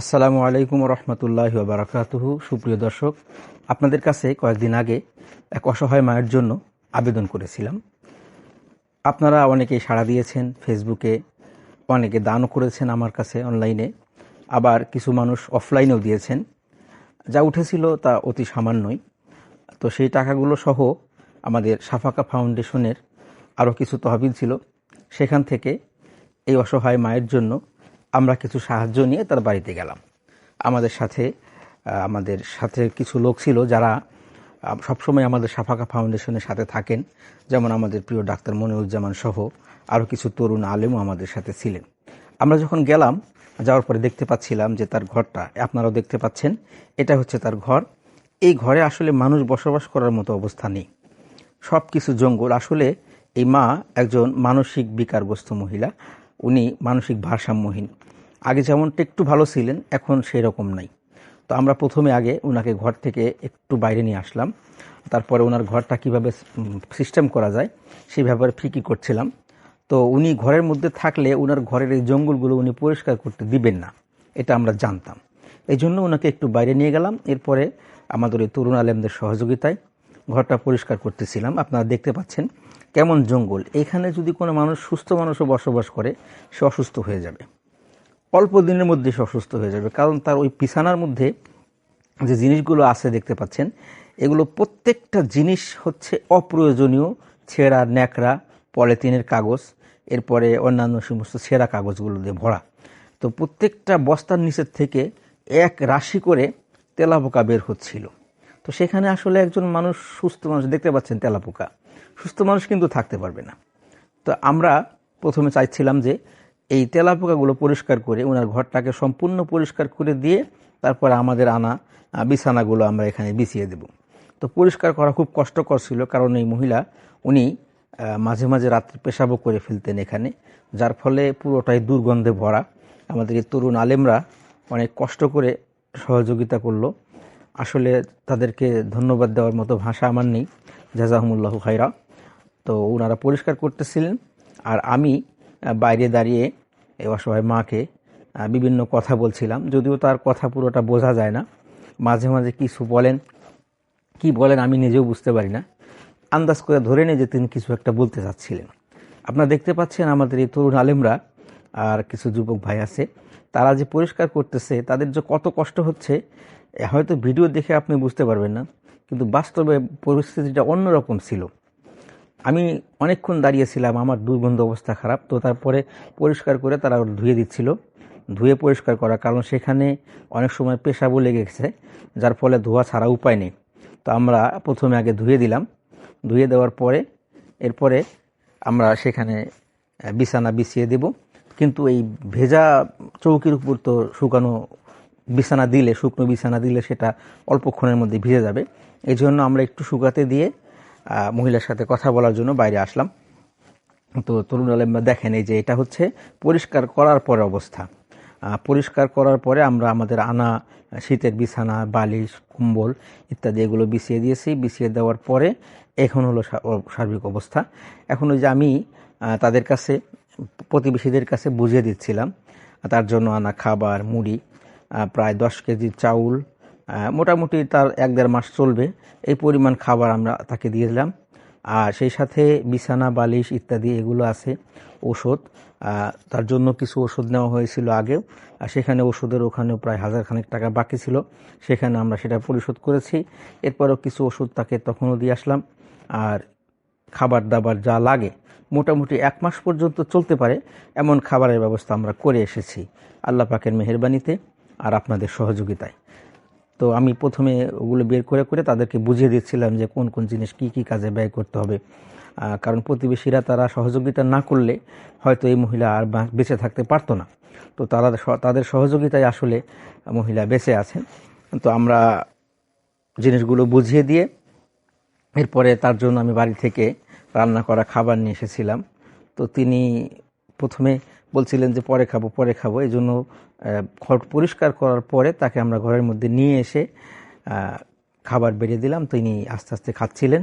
আসসালামু আলাইকুম রহমতুল্লাহ বারাকাতুহু সুপ্রিয় দর্শক, আপনাদের কাছে কয়েকদিন আগে এক অসহায় মায়ের জন্য আবেদন করেছিলাম। আপনারা অনেকেই সাড়া দিয়েছেন, ফেসবুকে অনেকে দানও করেছেন আমার কাছে অনলাইনে, আবার কিছু মানুষ অফলাইনেও দিয়েছেন। যা উঠেছিল তা অতি সামান্যই। তো সেই টাকাগুলো সহ আমাদের সাফাকা ফাউন্ডেশনের আরও কিছু তহবিল ছিল। সেখান থেকে এই অসহায় মায়ের জন্য আমরা কিছু সাহায্য নিয়ে তার বাড়িতে গেলাম। আমাদের সাথে আমাদের সাথে কিছু লোক ছিল যারা সবসময় আমাদের সাফাকা ফাউন্ডেশনের সাথে থাকেন। যেমন আমাদের প্রিয় ডাক্তার মনিরুজ্জামান সহ আরও কিছু তরুণ আলেমও আমাদের সাথে ছিলেন। আমরা যখন গেলাম, যাওয়ার পরে দেখতে পাচ্ছিলাম যে তার ঘরটা, আপনারাও দেখতে পাচ্ছেন, এটা হচ্ছে তার ঘর। এই ঘরে আসলে মানুষ বসবাস করার মতো অবস্থা নেই। সব কিছু জঙ্গল। আসলে এই মা একজন মানসিক বিকারগ্রস্ত মহিলা। উনি মানসিক ভারসাম্যহীন। আগে যেমনটা একটু ভালো ছিলেন, এখন সেই রকম নাই। তো আমরা প্রথমে আগে ওনাকে ঘর থেকে একটু বাইরে নিয়ে আসলাম। তারপরে ওনার ঘরটা কীভাবে সিস্টেম করা যায় সেই ব্যাপারে ফিকি করছিলাম। তো উনি ঘরের মধ্যে থাকলে ওনার ঘরের এই জঙ্গলগুলো উনি পরিষ্কার করতে দিবেন না, এটা আমরা জানতাম। এই জন্য ওনাকে একটু বাইরে নিয়ে গেলাম। এরপরে আমাদের এই তরুণ আলেমদের সহযোগিতায় ঘরটা পরিষ্কার করতেছিলাম। আপনারা দেখতে পাচ্ছেন কেমন জঙ্গল? এখানে যদি কোনো মানুষ, সুস্থ মানুষও বসবাস করে, সে অসুস্থ হয়ে যাবে। অল্প দিনের মধ্যে সে অসুস্থ হয়ে যাবে। কারণ তার ওই বিছানার মধ্যে যে জিনিসগুলো আছে দেখতে পাচ্ছেন, এগুলো প্রত্যেকটা জিনিস হচ্ছে অপ্রয়োজনীয়, ছেঁড়া, ন্যাকড়া, পলিথিনের কাগজ, এরপরে অন্যান্য সমস্ত ছেঁড়া কাগজগুলো দিয়ে ভরা। তো প্রত্যেকটা বস্তার নিচের থেকে এক রাশি করে তেলাপোকা বের হচ্ছিল। তো সেখানে আসলে একজন মানুষ, সুস্থ মানুষ, দেখতে পাচ্ছেন তেলাপোকা। সুস্থ মানুষ কিন্তু থাকতে পারবে না। তো আমরা প্রথমে চাইছিলাম যে এই তেলাপোকাগুলো পরিষ্কার করে ওনার ঘরটাকে সম্পূর্ণ পরিষ্কার করে দিয়ে তারপরে আমাদের আনা বিছানাগুলো আমরা এখানে বিছিয়ে দেব। তো পরিষ্কার করা খুব কষ্টকর ছিল, কারণ এই মহিলা, উনি মাঝে মাঝে রাত্রে পেশাবও করে ফেলতেন এখানে, যার ফলে পুরোটাই দুর্গন্ধে ভরা। আমাদের এই তরুণ আলেমরা অনেক কষ্ট করে সহযোগিতা করল। আসলে তাদেরকে ধন্যবাদ দেওয়ার মতো ভাষা আমার নেই। জাজাহমুল্লাহ খাইরা তো ওনারা পরিষ্কার করতেছিলেন। আর আমি বাইরে দাঁড়িয়ে, এই অসহায় মাকে বিভিন্ন কথা বলছিলাম। যদিও তার কথা পুরোটা বোঝা যায় না। মাঝে মাঝে কিছু বলেন। কি বলেন আমি নিজেও বুঝতে পারি না। আন্দাজ করে ধরে নিই যে তিনি কিছু একটা বলতে চাচ্ছিলেন। আপনারা দেখতে পাচ্ছেন আমাদের এই তরুণ আলেমরা, আর কিছু যুবক ভাই আছে। তারা যে পরিষ্কার করতেছে, তাদের যে কত কষ্ট হচ্ছে, হয়তো ভিডিও দেখে আপনি বুঝতে পারবেন না। কিন্তু বাস্তবে পরিস্থিতিটা অন্যরকম ছিল। আমি অনেকক্ষণ দাঁড়িয়েছিলাম, আমার দুর্গন্ধ অবস্থা খারাপ, তো তারপরে পরিষ্কার করে তারা ধুয়ে দিচ্ছিল। ধুয়ে পরিষ্কার করার কারণ সেখানে অনেক সময় পেশাবও লেগে গেছে, যার ফলে ধোয়া ছাড়া উপায় নেই। তো আমরা প্রথমে আগে ধুয়ে দিলাম। ধুয়ে দেওয়ার পরে, এরপরে আমরা সেখানে বিছানা বিছিয়ে দেব। কিন্তু এই ভেজা চৌকির উপর তো শুকানো বিছানা দিলে, শুকনো বিছানা দিলে সেটা অল্পক্ষণের মধ্যে ভিজে যাবে। এই জন্য আমরা একটু শুকাতে দিয়ে মহিলার সাথে কথা বলার জন্য বাইরে আসলাম। তো তরুণ আলেমরা দেখেন, এই যে এটা হচ্ছে পরিষ্কার করার পরে অবস্থা। পরিষ্কার করার পরে আমরা আমাদের আনা, শীতের বিছানা, বালিশ, কম্বল ইত্যাদি এগুলো বিছিয়ে দিয়েছি। বিছিয়ে দেওয়ার পরে এখন হলো সার্বিক অবস্থা। এখন ওই যে আমি তাদের কাছে, প্রতিবেশীদের কাছে বুঝিয়ে দিচ্ছিলাম। তার জন্য আনা খাবার, মুড়ি প্রায় দশ কেজি চাউল মোটামুটি তার এক দেড় মাস চলবে। এই পরিমাণ খাবার আমরা তাকে দিয়ে দিলাম। আর সেই সাথে বিছানা, বালিশ ইত্যাদি এগুলো আছে, ওষুধ। তার জন্য কিছু ওষুধ নেওয়া হয়েছিল আগেও। আর সেখানে ওষুধের ওখানেও প্রায় হাজার খানেক টাকা বাকি ছিল। সেখানে আমরা সেটা পরিশোধ করেছি। এরপরেও কিছু ওষুধ তাকে তখনও দিয়ে আসলাম। আর খাবার দাবার যা লাগে, মোটামুটি এক মাস পর্যন্ত চলতে পারে। এমন খাবারের ব্যবস্থা আমরা করে এসেছি। আল্লাহ পাকের মেহেরবানিতে। আর আপনাদের সহযোগিতায়। তো আমি প্রথমে ওগুলো বের করে করে তাদেরকে বুঝিয়ে দিচ্ছিলাম যে কোন কোন জিনিস কি কি কাজে ব্যয় করতে হবে। কারণ প্রতিবেশীরা তারা সহযোগিতা না করলে হয়তো এই মহিলা আর বেঁচে থাকতে পারতো না। তো তারা তাদের সহযোগিতায় আসলে মহিলা বেঁচে আছেন। তো আমরা জিনিসগুলো বুঝিয়ে দিয়ে এরপরে তার জন্য আমি বাড়ি থেকে রান্না করা খাবার নিয়ে এসেছিলাম। তো তিনি প্রথমে বলছিলেন যে পরে খাব পরে খাব। এই জন্য ঘর পরিষ্কার করার পরে তাকে আমরা ঘরের মধ্যে নিয়ে এসে খাবার বেড়ে দিলাম। তিনি আস্তে আস্তে খাচ্ছিলেন।